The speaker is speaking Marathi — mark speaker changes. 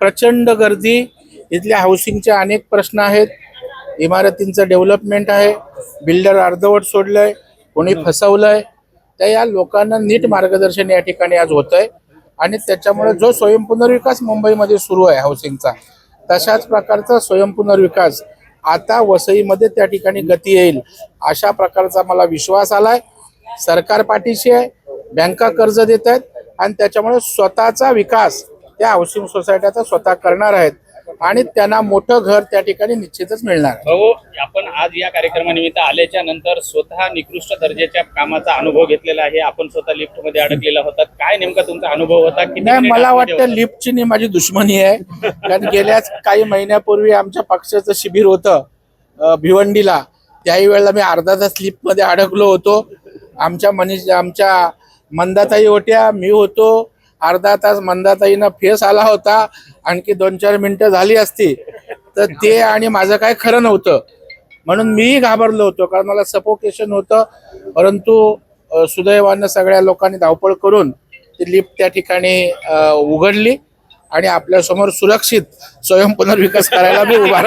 Speaker 1: प्रचंड गर्दी. इथल्या हाऊसिंगचे अनेक प्रश्न आहेत. इमारतींचं डेव्हलपमेंट आहे. बिल्डर अर्धवट सोडलंय. कोणी फसवलंय. त्या या लोकांना नीट मार्गदर्शन या ठिकाणी आज होत आहे आणि त्याच्यामुळे जो स्वयंपुनर्विकास मुंबईमध्ये सुरू आहे हाऊसिंगचा तशाच प्रकारचा स्वयंपुनर्विकास आता वसईमध्ये त्या ठिकाणी गती येईल अशा प्रकारचा मला विश्वास आलाय. सरकार पाठीशी आहे. बँका कर्ज देत आहेत आणि त्याच्यामुळे स्वतःचा विकास त्या हाऊसिंग सोसायट्याचा स्वतः करणार आहेत आणि त्यांना मोठं घर त्या ठिकाणी निश्चितच मिळणार.
Speaker 2: भाऊ आपण आज या कार्यक्रमानिमित्त आल्याच्यानंतर स्वतः निकृष्ट दर्जाच्या कामाचा अनुभव घेतलेला आहे. आपण स्वतः लिफ्टमध्ये अडकलेला होता काय नेमका तुमचा अनुभव होता? किती
Speaker 1: नाही मला वाटतं? लिफ्टची नी माझी दुश्मनी आहे. कारण गेल्याच काही महिन्यापूर्वी आमच्या पक्षाचं शिबिर होतं भिवंडीला. त्याही वेळेला मी अर्धा तास लिफ्टमध्ये अडकलो होतो. आमच्या मनीष आमच्या मंदाताई होत्या मी होतो. अर्धा तास मंदाताईनं फेस आला होता आणखी दोन चार मिनिटं झाली असती. तर ते आणि माझं काय खरं नव्हतं. म्हणून मीही घाबरलो होतो कारण मला सपोकेशन होतं. परंतु सुदैवानं सगळ्या लोकांनी धावपळ करून ती लिफ्ट त्या ठिकाणी उघडली आणि आपल्यासमोर सुरक्षित स्वयंपुनर्विकास करायला मी उभा